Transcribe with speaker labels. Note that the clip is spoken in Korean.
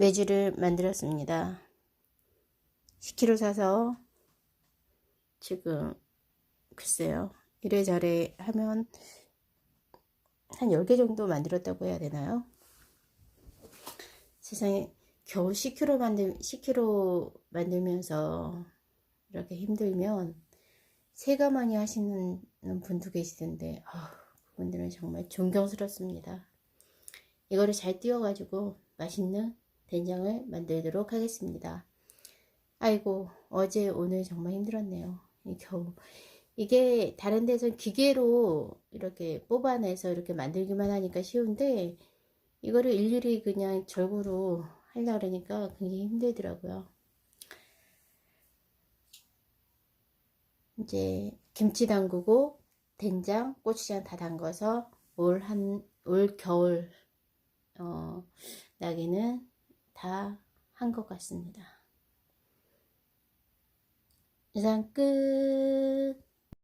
Speaker 1: 매주를 만들었습니다. 10kg 사서 지금 글쎄요. 이래저래 하면 한 10개 정도 만들었다고 해야 되나요? 세상에 겨우 10kg 만들 10kg 만들면서 이렇게 힘들면 세가만이 하시는 분도 계시던데 아, 그분들은 정말 존경스럽습니다. 이거를 잘 띄워가지고 맛있는 된장을 만들도록 하겠습니다. 아이고 어제 오늘 정말 힘들었네요. 이 겨우 이게 다른 데서 기계로 이렇게 뽑아내서 이렇게 만들기만 하니까 쉬운데 이거를 일일이 그냥 절구로 하려고 그러니까 굉장히 힘들더라고요. 이제 김치 담그고 된장, 고추장 다 담궈서 올 한 올 겨울 어, 나기는 다 한 것 같습니다. 이상 끝.